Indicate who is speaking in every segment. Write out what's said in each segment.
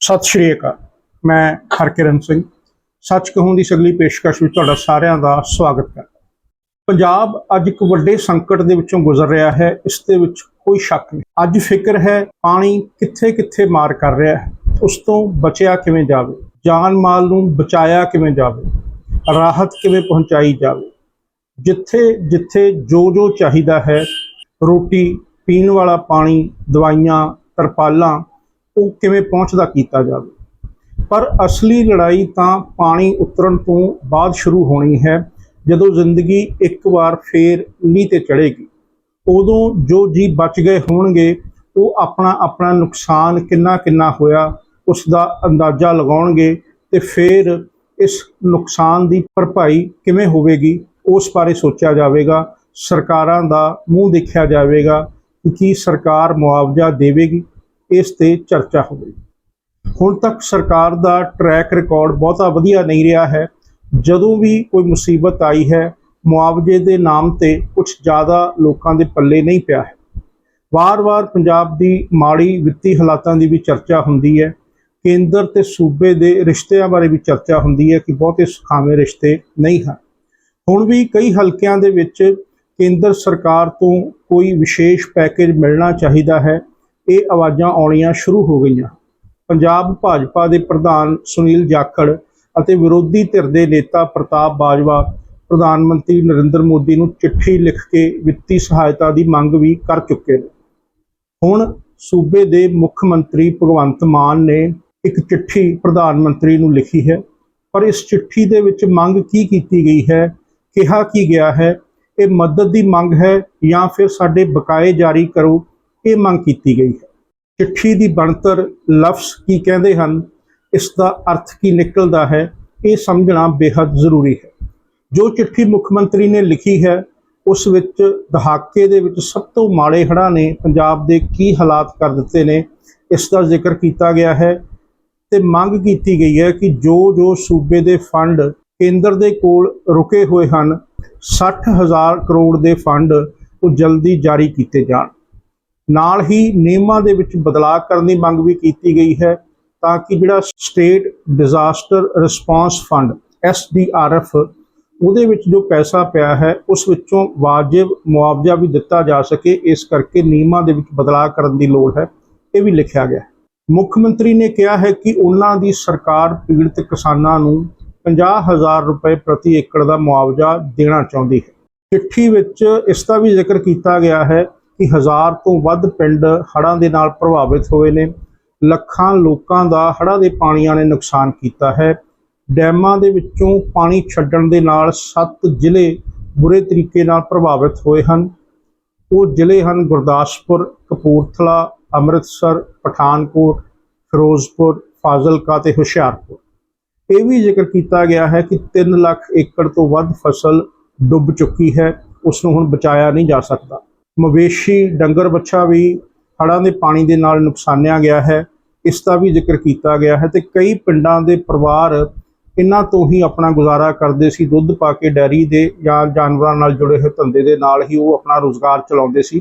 Speaker 1: ਸਤਿ ਸ਼੍ਰੀ ਅਕਾਲ, ਮੈਂ ਹਰਕਿਰਨ ਸਿੰਘ। ਸੱਚ ਕਹੂੰ ਦੀ ਸਗਲੀ ਪੇਸ਼ਕਸ਼ ਵਿੱਚ ਤੁਹਾਡਾ ਸਾਰਿਆਂ ਦਾ ਸਵਾਗਤ ਕਰਦਾ ਪੰਜਾਬ ਅੱਜ ਇੱਕ ਵੱਡੇ ਸੰਕਟ ਦੇ ਵਿੱਚੋਂ ਗੁਜ਼ਰ ਰਿਹਾ ਹੈ, ਇਸ ਦੇ ਵਿੱਚ ਕੋਈ ਸ਼ੱਕ ਨਹੀਂ। ਅੱਜ ਫਿਕਰ ਹੈ, ਪਾਣੀ ਕਿੱਥੇ ਕਿੱਥੇ ਮਾਰ ਕਰ ਰਿਹਾ ਹੈ, ਉਸ ਤੋਂ ਬਚਿਆ ਕਿਵੇਂ ਜਾਵੇ? ਜਾਨ ਮਾਲ ਨੂੰ ਬਚਾਇਆ ਕਿਵੇਂ ਜਾਵੇ? ਰਾਹਤ ਕਿਵੇਂ ਪਹੁੰਚਾਈ ਜਾਵੇ? ਜਿੱਥੇ ਜਿੱਥੇ ਜੋ ਜੋ ਚਾਹੀਦਾ ਹੈ, ਰੋਟੀ, ਪੀਣ ਵਾਲਾ ਪਾਣੀ, ਦਵਾਈਆਂ, ਤਰਪਾਲਾਂ ਉਹ ਕਿਵੇਂ ਪਹੁੰਚਦਾ ਕੀਤਾ ਜਾਵੇ। ਪਰ ਅਸਲੀ ਲੜਾਈ ਤਾਂ ਪਾਣੀ ਉਤਰਨ ਤੋਂ ਬਾਅਦ ਸ਼ੁਰੂ ਹੋਣੀ ਹੈ, ਜਦੋਂ ਜ਼ਿੰਦਗੀ ਇੱਕ ਵਾਰ ਫੇਰ ਲੀਹ ਤੇ ਚੜੇਗੀ ਉਦੋਂ ਜੋ ਜੀ ਬਚ ਗਏ ਹੋਣਗੇ, ਉਹ ਆਪਣਾ ਆਪਣਾ ਨੁਕਸਾਨ ਕਿੰਨਾ ਕਿੰਨਾ ਹੋਇਆ ਉਸ ਦਾ ਅੰਦਾਜ਼ਾ ਲਗਾਉਣਗੇ ਤੇ ਫਿਰ ਇਸ ਨੁਕਸਾਨ ਦੀ ਭਰਪਾਈ ਕਿਵੇਂ ਹੋਵੇਗੀ, ਉਸ ਬਾਰੇ ਸੋਚਿਆ ਜਾਵੇਗਾ, ਸਰਕਾਰਾਂ ਦਾ ਮੂੰਹ ਦੇਖਿਆ ਜਾਵੇਗਾ ਕਿ ਸਰਕਾਰ ਮੁਆਵਜ਼ਾ ਦੇਵੇਗੀ। ਇਸ ਤੇ ਚਰਚਾ ਹੋਵੇ। ਹੁਣ ਤੱਕ ਸਰਕਾਰ ਦਾ ਟਰੈਕ ਰਿਕਾਰਡ ਬਹੁਤਾ ਵਧੀਆ ਨਹੀਂ ਰਿਹਾ ਹੈ। ਜਦੋਂ ਵੀ ਕੋਈ ਮੁਸੀਬਤ ਆਈ ਹੈ, ਮੁਆਵਜ਼ੇ ਦੇ ਨਾਮ ਤੇ ਕੁਝ ਜ਼ਿਆਦਾ ਲੋਕਾਂ ਦੇ ਪੱਲੇ ਨਹੀਂ ਪਿਆ ਹੈ। ਵਾਰ-ਵਾਰ ਪੰਜਾਬ ਦੀ ਮਾੜੀ ਵਿੱਤੀ ਹਾਲਾਤਾਂ ਦੀ ਵੀ ਚਰਚਾ ਹੁੰਦੀ ਹੈ। ਕੇਂਦਰ ਤੇ ਸੂਬੇ ਦੇ ਰਿਸ਼ਤਿਆਂ ਬਾਰੇ ਵੀ ਚਰਚਾ ਹੁੰਦੀ ਹੈ ਕਿ ਬਹੁਤੇ ਸੁਖਾਵੇਂ ਰਿਸ਼ਤੇ ਨਹੀਂ ਹਨ। ਹੁਣ ਵੀ ਕਈ ਹਲਕਿਆਂ ਦੇ ਵਿੱਚ ਕੇਂਦਰ ਸਰਕਾਰ ਤੋਂ ਕੋਈ ਵਿਸ਼ੇਸ਼ ਪੈਕੇਜ ਮਿਲਣਾ ਚਾਹੀਦਾ ਹੈ। ਇਹ ਆਵਾਜ਼ਾਂ ਆਉਣੀਆਂ ਸ਼ੁਰੂ ਹੋ ਗਈਆਂ। ਪੰਜਾਬ ਭਾਜਪਾ ਦੇ ਪ੍ਰਧਾਨ ਸੁਨੀਲ ਜਾਖੜ ਅਤੇ ਵਿਰੋਧੀ ਧਿਰ ਦੇ ਨੇਤਾ ਪ੍ਰਤਾਪ ਬਾਜਵਾ, ਪ੍ਰਧਾਨ ਮੰਤਰੀ ਨਰਿੰਦਰ ਮੋਦੀ ਨੂੰ ਚਿੱਠੀ ਲਿਖ ਕੇ ਵਿੱਤੀ ਸਹਾਇਤਾ ਦੀ ਮੰਗ ਵੀ ਕਰ ਚੁੱਕੇ ਨੇ। ਹੁਣ ਸੂਬੇ ਦੇ ਮੁੱਖ ਮੰਤਰੀ ਭਗਵੰਤ ਮਾਨ ਨੇ ਇੱਕ ਚਿੱਠੀ ਪ੍ਰਧਾਨ ਮੰਤਰੀ ਨੂੰ ਲਿਖੀ ਹੈ। ਪਰ ਇਸ ਚਿੱਠੀ ਦੇ ਵਿੱਚ ਮੰਗ ਕੀ ਕੀਤੀ ਗਈ ਹੈ, ਕਿਹਾ ਕੀ ਗਿਆ ਹੈ, ਇਹ ਮਦਦ ਦੀ ਮੰਗ ਹੈ ਜਾਂ ਫਿਰ ਸਾਡੇ ਬਕਾਏ ਜਾਰੀ ਕਰੋ ਇਹ ਮੰਗ ਕੀਤੀ ਗਈ ਹੈ। ਚਿੱਠੀ ਦੀ ਬਣਤਰ ਲਫ਼ਜ਼ ਕੀ ਕਹਿੰਦੇ ਹਨ, ਇਸ ਦਾ ਅਰਥ ਕੀ ਨਿਕਲਦਾ ਹੈ, ਇਹ ਸਮਝਣਾ ਬੇहद ਜ਼ਰੂਰੀ ਹੈ। ਜੋ ਚਿੱਠੀ ਮੁੱਖ ਮੰਤਰੀ ਨੇ ਲਿਖੀ ਹੈ, ਉਸ ਵਿੱਚ ਦਹਾਕੇ ਦੇ ਵਿੱਚ ਸਭ ਤੋਂ ਮਾੜੇ ਹੜ੍ਹਾਂ ਨੇ ਪੰਜਾਬ ਦੇ ਕੀ ਹਾਲਾਤ ਕਰ ਦਿੱਤੇ ਨੇ, ਇਸ ਦਾ ਜ਼ਿਕਰ ਕੀਤਾ ਗਿਆ ਹੈ ਤੇ ਮੰਗ ਕੀਤੀ ਗਈ ਹੈ ਕਿ ਜੋ ਜੋ ਸੂਬੇ ਦੇ ਫੰਡ ਕੇਂਦਰ ਦੇ ਕੋਲ ਰੁਕੇ ਹੋਏ ਹਨ 60000 ਕਰੋੜ ਦੇ ਫੰਡ ਉਹ ਜਲਦੀ ਜਾਰੀ ਕੀਤੇ ਜਾਣ। ਨਾਲ ਹੀ ਨਿਯਮਾਂ ਦੇ ਵਿੱਚ ਬਦਲਾਅ ਕਰਨ ਦੀ ਮੰਗ ਵੀ ਕੀਤੀ ਗਈ ਹੈ ਤਾਂ ਕਿ ਜਿਹੜਾ state disaster response fund SDRF ਉਹਦੇ ਵਿੱਚ ਜੋ ਪੈਸਾ ਪਿਆ ਹੈ, ਉਸ ਵਿੱਚੋਂ ਵਾਜਿਬ ਮੁਆਵਜ਼ਾ ਵੀ ਦਿੱਤਾ ਜਾ ਸਕੇ। ਇਸ ਕਰਕੇ ਨਿਯਮਾਂ ਦੇ ਵਿੱਚ ਬਦਲਾਅ ਕਰਨ ਦੀ ਲੋੜ ਹੈ, ਇਹ ਵੀ ਲਿਖਿਆ ਗਿਆ ਹੈ। ਮੁੱਖ ਮੰਤਰੀ ਨੇ ਕਿਹਾ ਹੈ ਕਿ ਉਹਨਾਂ ਦੀ ਸਰਕਾਰ ਪੀੜਤ ਕਿਸਾਨਾਂ ਨੂੰ 50000 ਰੁਪਏ ਪ੍ਰਤੀ ਏਕੜ ਦਾ ਮੁਆਵਜ਼ਾ ਦੇਣਾ ਚਾਹੁੰਦੀ ਹੈ। ਚਿੱਠੀ ਵਿੱਚ ਇਸ ਦਾ ਵੀ ਜ਼ਿਕਰ ਕੀਤਾ ਗਿਆ ਹੈ ਕਿ ਹਜ਼ਾਰ ਤੋਂ ਵੱਧ ਪਿੰਡ ਹੜ੍ਹਾਂ ਦੇ ਨਾਲ ਪ੍ਰਭਾਵਿਤ ਹੋਏ ਨੇ। ਲੱਖਾਂ ਲੋਕਾਂ ਦਾ ਹੜ੍ਹਾਂ ਦੇ ਪਾਣੀਆਂ ਨੇ ਨੁਕਸਾਨ ਕੀਤਾ ਹੈ। ਡੈਮਾਂ ਦੇ ਵਿੱਚੋਂ ਪਾਣੀ ਛੱਡਣ ਦੇ ਨਾਲ 7 ਜ਼ਿਲ੍ਹੇ ਬੁਰੇ ਤਰੀਕੇ ਨਾਲ ਪ੍ਰਭਾਵਿਤ ਹੋਏ ਹਨ। ਉਹ ਜ਼ਿਲ੍ਹੇ ਹਨ ਗੁਰਦਾਸਪੁਰ, ਕਪੂਰਥਲਾ, ਅੰਮ੍ਰਿਤਸਰ, ਪਠਾਨਕੋਟ, ਫਿਰੋਜ਼ਪੁਰ, ਫਾਜ਼ਿਲਕਾ ਤੇ ਹੁਸ਼ਿਆਰਪੁਰ। ਇਹ ਵੀ ਜ਼ਿਕਰ ਕੀਤਾ ਗਿਆ ਹੈ ਕਿ 3 ਲੱਖ ਏਕੜ ਤੋਂ ਵੱਧ ਫਸਲ ਡੁੱਬ ਚੁੱਕੀ ਹੈ। ਉਸ ਨੂੰ ਹੁਣ ਬਚਾਇਆ ਨਹੀਂ ਜਾ ਸਕਦਾ। ਮਵੇਸ਼ੀ ਡੰਗਰ ਬੱਛਾ ਵੀ ਹੜ੍ਹਾਂ ਦੇ ਪਾਣੀ ਦੇ ਨਾਲ ਨੁਕਸਾਨਿਆ ਗਿਆ ਹੈ। ਇਸ ਦਾ ਵੀ ਜ਼ਿਕਰ ਕੀਤਾ ਗਿਆ ਹੈ ਤੇ ਕਈ ਪਿੰਡਾਂ ਦੇ ਪਰਿਵਾਰ ਇਹਨਾਂ ਤੋਂ ਹੀ ਆਪਣਾ ਗੁਜ਼ਾਰਾ ਕਰਦੇ ਸੀ। ਦੁੱਧ ਪਾ ਕੇ ਡੈਰੀ ਦੇ ਜਾਂ ਜਾਨਵਰਾਂ ਨਾਲ ਜੁੜੇ ਹੋਏ ਧੰਦੇ ਦੇ ਨਾਲ ਹੀ ਉਹ ਆਪਣਾ ਰੋਜ਼ਗਾਰ ਚਲਾਉਂਦੇ ਸੀ।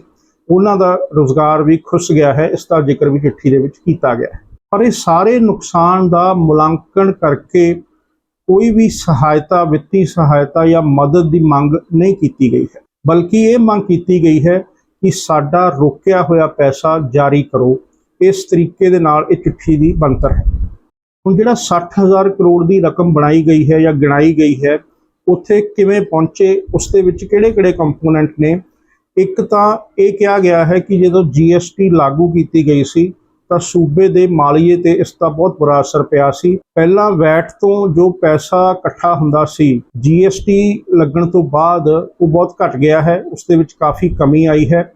Speaker 1: ਉਹਨਾਂ ਦਾ ਰੋਜ਼ਗਾਰ ਵੀ ਖੁੱਸ ਗਿਆ ਹੈ। ਇਸ ਦਾ ਜ਼ਿਕਰ ਵੀ ਚਿੱਠੀ ਦੇ ਵਿੱਚ ਕੀਤਾ ਗਿਆ ਹੈ। ਪਰ ਇਹ ਸਾਰੇ ਨੁਕਸਾਨ ਦਾ ਮੁਲਾਂਕਣ ਕਰਕੇ ਕੋਈ ਵੀ ਸਹਾਇਤਾ, ਵਿੱਤੀ ਸਹਾਇਤਾ ਜਾਂ ਮਦਦ ਦੀ ਮੰਗ ਨਹੀਂ ਕੀਤੀ ਗਈ ਹੈ। ਬਲਕਿ ਇਹ ਮੰਗ ਕੀਤੀ ਗਈ ਹੈ ਕਿ ਸਾਡਾ ਰੋਕਿਆ ਹੋਇਆ ਪੈਸਾ ਜਾਰੀ ਕਰੋ। ਇਸ ਤਰੀਕੇ ਦੇ ਨਾਲ ਇਹ ਚਿੱਠੀ ਦੀ ਬਣਤਰ ਹੈ। ਹੁਣ ਜਿਹੜਾ 60000 ਕਰੋੜ ਦੀ ਰਕਮ ਬਣਾਈ ਗਈ ਹੈ ਜਾਂ ਗਿਣਾਈ ਗਈ ਹੈ, ਉੱਥੇ ਕਿਵੇਂ ਪਹੁੰਚੇ, ਉਸ ਦੇ ਵਿੱਚ ਕਿਹੜੇ-ਕਿਹੜੇ ਕੰਪੋਨੈਂਟ ਨੇ? ਇੱਕ ਤਾਂ ਇਹ ਕਿਹਾ ਗਿਆ ਹੈ ਕਿ ਜਦੋਂ GST ਲਾਗੂ ਕੀਤੀ ਗਈ ਸੀ ਤਾਂ ਸੂਬੇ ਦੇ ਮਾਲੀਏ ਤੇ ਇਸ ਦਾ ਬਹੁਤ ਬੁਰਾ ਅਸਰ ਪਿਆ ਸੀ। ਪਹਿਲਾਂ ਵੈਟ ਤੋਂ ਜੋ ਪੈਸਾ ਇਕੱਠਾ ਹੁੰਦਾ ਸੀ GST ਲੱਗਣ ਤੋਂ ਬਾਅਦ ਉਹ ਬਹੁਤ ਘਟ ਗਿਆ ਹੈ। ਉਸ ਦੇ ਵਿੱਚ ਕਾਫੀ ਕਮੀ ਆਈ ਹੈ।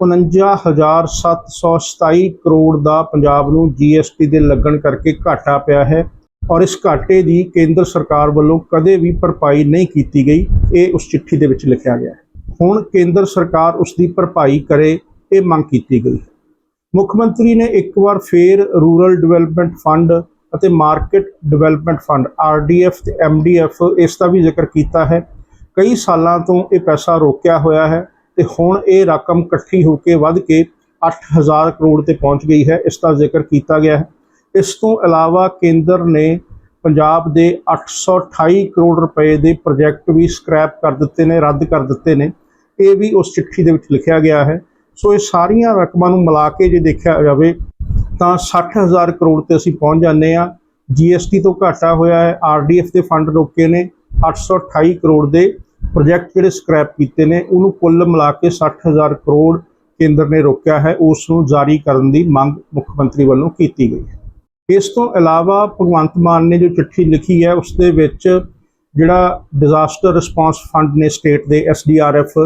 Speaker 1: 49727 ਕਰੋੜ ਦਾ ਪੰਜਾਬ ਨੂੰ GST ਦੇ ਲੱਗਣ ਕਰਕੇ ਘਾਟਾ ਪਿਆ ਹੈ ਔਰ ਇਸ ਘਾਟੇ ਦੀ ਕੇਂਦਰ ਸਰਕਾਰ ਵੱਲੋਂ ਕਦੇ ਵੀ ਭਰਪਾਈ ਨਹੀਂ ਕੀਤੀ ਗਈ। ਇਹ ਉਸ ਚਿੱਠੀ ਦੇ ਵਿੱਚ ਲਿਖਿਆ ਗਿਆ ਹੈ। ਹੁਣ ਕੇਂਦਰ ਸਰਕਾਰ ਉਸ ਦੀ ਭਰਪਾਈ ਕਰੇ, ਇਹ ਮੰਗ ਕੀਤੀ ਗਈ ਹੈ। ਮੁੱਖ ਮੰਤਰੀ ਨੇ ਇੱਕ ਵਾਰ ਫੇਰ ਰੂਰਲ ਡਿਵੈਲਪਮੈਂਟ ਫੰਡ ਅਤੇ ਮਾਰਕੀਟ ਡਿਵੈਲਪਮੈਂਟ ਫੰਡ ਆਰਡੀਐਫ ਤੇ ਐਮਡੀਐਫ ਇਸ ਦਾ ਵੀ ਜ਼ਿਕਰ ਕੀਤਾ ਹੈ। ਕਈ ਸਾਲਾਂ ਤੋਂ ਇਹ ਪੈਸਾ ਰੋਕਿਆ ਹੋਇਆ ਹੈ ਤੇ ਹੁਣ ਇਹ ਰਕਮ ਇਕੱਠੀ ਹੋ ਕੇ ਵੱਧ ਕੇ 8000 ਕਰੋੜ ਤੇ ਪਹੁੰਚ ਗਈ ਹੈ, ਇਸ ਦਾ ਜ਼ਿਕਰ ਕੀਤਾ ਗਿਆ ਹੈ। ਇਸ ਤੋਂ ਇਲਾਵਾ ਕੇਂਦਰ ਨੇ ਪੰਜਾਬ ਦੇ 828 ਕਰੋੜ ਰੁਪਏ ਦੇ ਪ੍ਰੋਜੈਕਟ ਵੀ ਸਕ੍ਰੈਪ ਕਰ ਦਿੱਤੇ ਨੇ, ਰੱਦ ਕਰ ਦਿੱਤੇ ਨੇ। ਇਹ ਵੀ ਉਸ ਚਿੱਠੀ ਦੇ ਵਿੱਚ ਲਿਖਿਆ ਗਿਆ ਹੈ ਸੋ ਇਹ ਸਾਰੀਆਂ ਰਕਮਾਂ ਨੂੰ ਮਿਲਾ ਕੇ ਜੇ ਦੇਖਿਆ ਜਾਵੇ ਤਾਂ 60000 ਕਰੋੜ ਤੇ ਅਸੀਂ ਪਹੁੰਚ ਜਾਂਦੇ ਆ ਜੀਐਸਟੀ ਤੋਂ ਘਾਟਾ ਹੋਇਆ ਹੈ। ਆਰਡੀਐਫ ਦੇ ਫੰਡ ਰੋਕੇ ਨੇ। 828 ਕਰੋੜ ਦੇ ਪ੍ਰੋਜੈਕਟ ਜਿਹੜੇ ਸਕ੍ਰੈਪ ਕੀਤੇ ਨੇ, ਉਹਨੂੰ ਕੁੱਲ ਮਿਲਾ ਕੇ 60000 ਕਰੋੜ ਕੇਂਦਰ ਨੇ ਰੋਕਿਆ ਹੈ। ਉਸ ਨੂੰ ਜਾਰੀ ਕਰਨ ਦੀ ਮੰਗ ਮੁੱਖ ਮੰਤਰੀ ਵੱਲੋਂ ਕੀਤੀ ਗਈ ਹੈ। ਇਸ ਤੋਂ ਇਲਾਵਾ ਭਗਵੰਤ ਮਾਨ ਨੇ ਜੋ ਚਿੱਠੀ ਲਿਖੀ ਹੈ, ਉਸ ਦੇ ਵਿੱਚ ਜਿਹੜਾ ਡਿਜ਼ਾਸਟਰ ਰਿਸਪਾਂਸ ਫੰਡ ਨੇ ਸਟੇਟ ਦੇ ਐਸਡੀਆਰਐਫ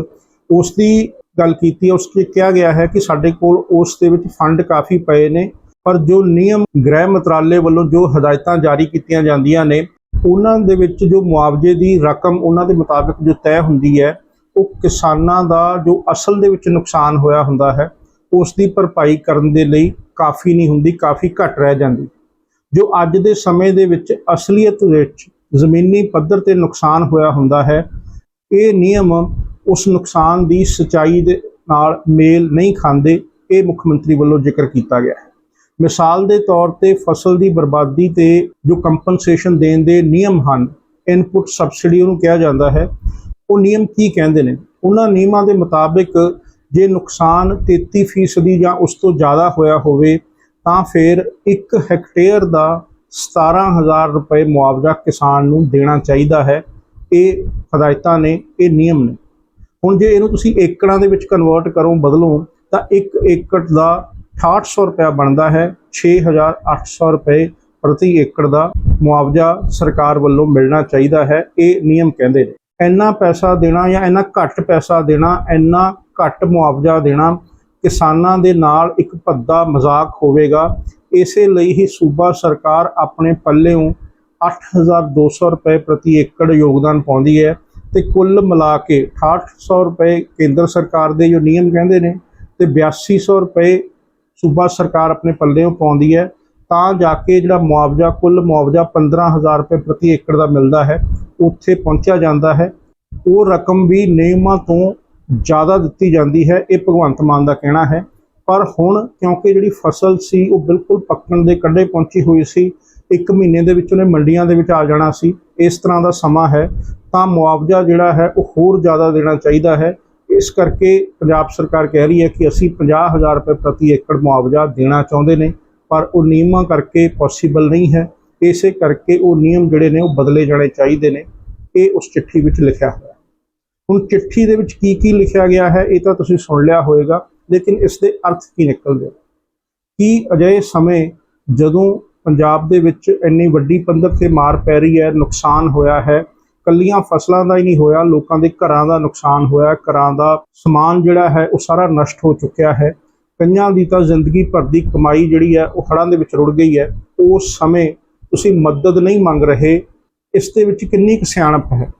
Speaker 1: ਉਸ ਦੀ ਗੱਲ ਕੀਤੀ ਹੈ, ਉਸ ਵਿੱਚ ਕਿਹਾ ਗਿਆ ਹੈ ਕਿ ਸਾਡੇ ਕੋਲ ਉਸ ਦੇ ਵਿੱਚ ਫੰਡ ਕਾਫੀ ਪਏ ਨੇ, ਪਰ ਜੋ ਨਿਯਮ ਗ੍ਰਹਿ ਮੰਤਰਾਲੇ ਵੱਲੋਂ ਜੋ ਹਦਾਇਤਾਂ ਜਾਰੀ ਕੀਤੀਆਂ ਜਾਂਦੀਆਂ ਨੇ, ਉਹਨਾਂ ਦੇ ਵਿੱਚ ਜੋ ਮੁਆਵਜ਼ੇ ਦੀ ਰਕਮ ਉਹਨਾਂ ਦੇ ਮੁਤਾਬਿਕ ਜੋ ਤੈਅ ਹੁੰਦੀ ਹੈ, ਉਹ ਕਿਸਾਨਾਂ ਦਾ ਜੋ ਅਸਲ ਦੇ ਵਿੱਚ ਨੁਕਸਾਨ ਹੋਇਆ ਹੁੰਦਾ ਹੈ, ਉਸ ਦੀ ਭਰਪਾਈ ਕਰਨ ਦੇ ਲਈ ਕਾਫੀ ਨਹੀਂ ਹੁੰਦੀ, ਕਾਫੀ ਘੱਟ ਰਹਿ ਜਾਂਦੀ। ਜੋ ਅੱਜ ਦੇ ਸਮੇਂ ਦੇ ਵਿੱਚ ਅਸਲੀਅਤ ਵਿੱਚ ਜ਼ਮੀਨੀ ਪੱਧਰ ਤੇ ਨੁਕਸਾਨ ਹੋਇਆ ਹੁੰਦਾ ਹੈ, ਇਹ ਨਿਯਮ ਉਸ ਨੁਕਸਾਨ ਦੀ ਸਚਾਈ ਦੇ ਨਾਲ ਮੇਲ ਨਹੀਂ ਖਾਂਦੇ, ਇਹ ਮੁੱਖ ਮੰਤਰੀ ਵੱਲੋਂ ਜ਼ਿਕਰ ਕੀਤਾ ਗਿਆ ਹੈ। ਮਿਸਾਲ ਦੇ ਤੌਰ ਤੇ ਫਸਲ ਦੀ ਬਰਬਾਦੀ ਤੇ ਜੋ ਕੰਪਨਸੇਸ਼ਨ ਦੇਣ ਦੇ ਨਿਯਮ ਹਨ ਇਨਪੁਟ ਸਬਸਿਡੀ ਉਹਨੂੰ ਕਿਹਾ ਜਾਂਦਾ ਹੈ। ਉਹ ਨਿਯਮ ਕੀ ਕਹਿੰਦੇ ਨੇ? ਉਹਨਾਂ ਨਿਯਮਾਂ ਦੇ ਮੁਤਾਬਿਕ ਜੇ ਨੁਕਸਾਨ 33% ਜਾਂ ਉਸ ਤੋਂ ਜ਼ਿਆਦਾ ਹੋਇਆ ਹੋਵੇ, ਤਾਂ ਫਿਰ 1 ਹੈਕਟੇਅਰ ਦਾ 17000 ਰੁਪਏ ਮੁਆਵਜ਼ਾ ਕਿਸਾਨ ਨੂੰ ਦੇਣਾ ਚਾਹੀਦਾ ਹੈ। ਇਹ ਹਦਾਇਤਾਂ ਨੇ, ਇਹ ਨਿਯਮ ਨੇ। ਹੁਣ ਜੇ ਇਹਨੂੰ ਤੁਸੀਂ ਏਕੜਾਂ ਦੇ ਵਿੱਚ ਕਨਵਰਟ ਕਰੋ, ਬਦਲੋ, ਤਾਂ 1 ਏਕੜ ਦਾ 6800 ਰੁਪਏ ਬਣਦਾ ਹੈ 6800 ਰੁਪਏ ਪ੍ਰਤੀ ਏਕੜ ਦਾ ਮੁਆਵਜ਼ਾ ਸਰਕਾਰ ਵੱਲੋਂ ਮਿਲਣਾ ਚਾਹੀਦਾ ਹੈ, ਇਹ ਨਿਯਮ ਕਹਿੰਦੇ ਨੇ। ਇੰਨਾ ਪੈਸਾ ਦੇਣਾ ਜਾਂ ਇੰਨਾ ਘੱਟ ਪੈਸਾ ਦੇਣਾ, ਇੰਨਾ ਘੱਟ ਮੁਆਵਜ਼ਾ ਦੇਣਾ ਕਿਸਾਨਾਂ ਦੇ ਨਾਲ ਇੱਕ ਭੱਦਾ ਮਜ਼ਾਕ ਹੋਵੇਗਾ। ਇਸੇ ਲਈ ਹੀ ਸੂਬਾ ਸਰਕਾਰ ਆਪਣੇ ਪੱਲਿਓਂ 8200 ਰੁਪਏ ਪ੍ਰਤੀ ਏਕੜ ਯੋਗਦਾਨ ਪਾਉਂਦੀ ਹੈ। ਤੇ ਕੁੱਲ ਮਿਲਾ ਕੇ 6800 ਰੁਪਏ ਕੇਂਦਰ ਸਰਕਾਰ ਦੇ ਜੋ ਨਿਯਮ ਕਹਿੰਦੇ ਨੇ ਤੇ 8200 ਰੁਪਏ ਸੂਬਾ ਸਰਕਾਰ ਆਪਣੇ ਪੱਲਿਓਂ ਪਾਉਂਦੀ ਹੈ, ਤਾਂ ਜਾ ਕੇ ਜਿਹੜਾ ਮੁਆਵਜ਼ਾ, ਕੁੱਲ ਮੁਆਵਜ਼ਾ 15000 ਰੁਪਏ ਪ੍ਰਤੀ ਏਕੜ ਦਾ ਮਿਲਦਾ ਹੈ, ਉੱਥੇ ਪਹੁੰਚਿਆ ਜਾਂਦਾ ਹੈ। ਉਹ ਰਕਮ ਵੀ ਨਿਯਮਾਂ ਤੋਂ ਜ਼ਿਆਦਾ ਦਿੱਤੀ ਜਾਂਦੀ ਹੈ, ਇਹ ਭਗਵੰਤ ਮਾਨ ਦਾ ਕਹਿਣਾ ਹੈ। ਪਰ ਹੁਣ ਕਿਉਂਕਿ ਜਿਹੜੀ ਫਸਲ ਸੀ, ਉਹ ਬਿਲਕੁਲ ਪੱਕਣ ਦੇ ਕੰਢੇ ਪਹੁੰਚੀ ਹੋਈ ਸੀ, ਇੱਕ ਮਹੀਨੇ ਦੇ ਵਿੱਚ ਉਹਨੇ ਮੰਡੀਆਂ ਦੇ ਵਿੱਚ ਆ ਜਾਣਾ ਸੀ, ਇਸ ਤਰ੍ਹਾਂ ਦਾ ਸਮਾਂ ਹੈ। ਤਾਂ ਮੁਆਵਜ਼ਾ ਜਿਹੜਾ ਹੈ ਉਹ ਹੋਰ ਜ਼ਿਆਦਾ ਦੇਣਾ ਚਾਹੀਦਾ ਹੈ। ਇਸ ਕਰਕੇ ਪੰਜਾਬ ਸਰਕਾਰ ਕਹਿ ਰਹੀ ਹੈ ਕਿ ਅਸੀਂ 50000 ਰੁਪਏ ਪ੍ਰਤੀ ਏਕੜ ਮੁਆਵਜ਼ਾ ਦੇਣਾ ਚਾਹੁੰਦੇ ਨੇ, ਪਰ ਉਹ ਨਿਯਮਾਂ ਕਰਕੇ ਪੋਸੀਬਲ ਨਹੀਂ ਹੈ। ਇਸੇ ਕਰਕੇ ਉਹ ਨਿਯਮ ਜਿਹੜੇ ਨੇ ਉਹ ਬਦਲੇ ਜਾਣੇ ਚਾਹੀਦੇ ਨੇ। ਇਹ ਉਸ ਚਿੱਠੀ ਵਿੱਚ ਲਿਖਿਆ ਹੋਇਆ। ਹੁਣ ਚਿੱਠੀ ਦੇ ਵਿੱਚ ਕੀ ਕੀ ਲਿਖਿਆ ਗਿਆ ਹੈ, ਇਹ ਤਾਂ ਤੁਸੀਂ ਸੁਣ ਲਿਆ ਹੋਵੇਗਾ, ਲੇਕਿਨ ਇਸ ਦੇ ਅਰਥ ਕੀ ਨਿਕਲਦੇ ਕੀ ਅਜਿਹੇ ਸਮੇਂ ਜਦੋਂ ਪੰਜਾਬ ਦੇ ਵਿੱਚ ਇੰਨੀ ਵੱਡੀ ਪੱਧਰ ਤੇ ਮਾਰ ਪੈ ਰਹੀ ਹੈ, ਨੁਕਸਾਨ ਹੋਇਆ ਹੈ ਕੱਲੀਆਂ ਫਸਲਾਂ ਦਾ ਹੀ ਨਹੀਂ ਹੋਇਆ, ਲੋਕਾਂ ਦੇ ਘਰਾਂ ਦਾ ਨੁਕਸਾਨ ਹੋਇਆ, ਘਰਾਂ ਦਾ ਸਮਾਨ ਜਿਹੜਾ ਹੈ ਉਹ ਸਾਰਾ ਨਸ਼ਟ ਹੋ ਚੁੱਕਿਆ ਹੈ। ਕਈਆਂ ਦੀ ਤਾਂ ਜ਼ਿੰਦਗੀ ਭਰ ਦੀ ਕਮਾਈ ਜਿਹੜੀ ਹੈ ਉਹ ਹੜ੍ਹਾਂ ਦੇ ਵਿੱਚ ਰੁੜ ਗਈ ਹੈ। ਉਸ ਸਮੇਂ ਤੁਸੀਂ ਮਦਦ ਨਹੀਂ ਮੰਗ ਰਹੇ, ਇਸ ਦੇ ਵਿੱਚ ਕਿੰਨੀ ਕੁ ਸਿਆਣਪ ਹੈ?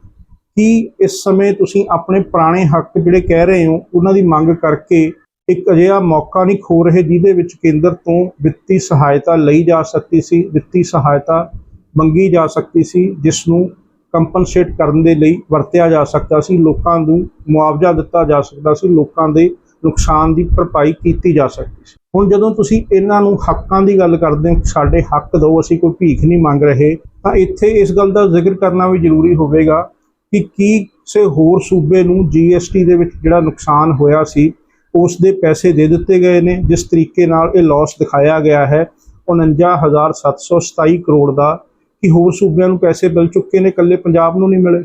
Speaker 1: ਕੀ ਇਸ ਸਮੇਂ ਤੁਸੀਂ ਆਪਣੇ ਪੁਰਾਣੇ ਹੱਕ ਜਿਹੜੇ ਕਹਿ ਰਹੇ ਹੋ, ਉਹਨਾਂ ਦੀ ਮੰਗ ਕਰਕੇ ਇੱਕ ਅਜਿਹਾ ਮੌਕਾ ਨਹੀਂ ਖੋ ਰਹੇ ਜਿਹਦੇ ਵਿੱਚ ਕੇਂਦਰ ਤੋਂ ਵਿੱਤੀ ਸਹਾਇਤਾ ਲਈ ਜਾ ਸਕਦੀ ਸੀ, ਵਿੱਤੀ ਸਹਾਇਤਾ ਮੰਗੀ ਜਾ ਸਕਦੀ ਸੀ, ਜਿਸ ਨੂੰ ਕੰਪਨਸੇਟ ਕਰਨ ਦੇ ਲਈ ਵਰਤਿਆ ਜਾ ਸਕਦਾ ਸੀ, ਲੋਕਾਂ ਨੂੰ ਮੁਆਵਜ਼ਾ ਦਿੱਤਾ ਜਾ ਸਕਦਾ ਸੀ, ਲੋਕਾਂ ਦੇ ਨੁਕਸਾਨ ਦੀ ਭਰਪਾਈ ਕੀਤੀ ਜਾ ਸਕਦੀ ਸੀ। ਹੁਣ ਜਦੋਂ ਤੁਸੀਂ ਇਹਨਾਂ ਨੂੰ ਹੱਕਾਂ ਦੀ ਗੱਲ ਕਰਦੇ ਹੋ, ਸਾਡੇ ਹੱਕ ਦਿਓ, ਅਸੀਂ ਕੋਈ ਭੀਖ ਨਹੀਂ ਮੰਗ ਰਹੇ, ਤਾਂ ਇੱਥੇ ਇਸ ਗੱਲ ਦਾ ਜ਼ਿਕਰ ਕਰਨਾ ਵੀ ਜ਼ਰੂਰੀ ਹੋਵੇਗਾ ਕਿ ਕੀ ਕਿਸੇ ਹੋਰ ਸੂਬੇ ਨੂੰ ਜੀਐਸਟੀ ਦੇ ਵਿੱਚ ਜਿਹੜਾ ਨੁਕਸਾਨ ਹੋਇਆ ਸੀ, ਉਸ ਦੇ ਪੈਸੇ ਦੇ ਦਿੱਤੇ ਗਏ ਨੇ, ਜਿਸ ਤਰੀਕੇ ਨਾਲ ਇਹ ਲਾਸ ਦਿਖਾਇਆ ਗਿਆ ਹੈ। 49727 ਕਰੋੜ ਦਾ ਕਿ ਹੋਰ ਸੂਬਿਆਂ ਨੂੰ ਪੈਸੇ ਮਿਲ ਚੁੱਕੇ ਨੇ, ਇਕੱਲੇ ਪੰਜਾਬ ਨੂੰ ਨਹੀਂ ਮਿਲੇ।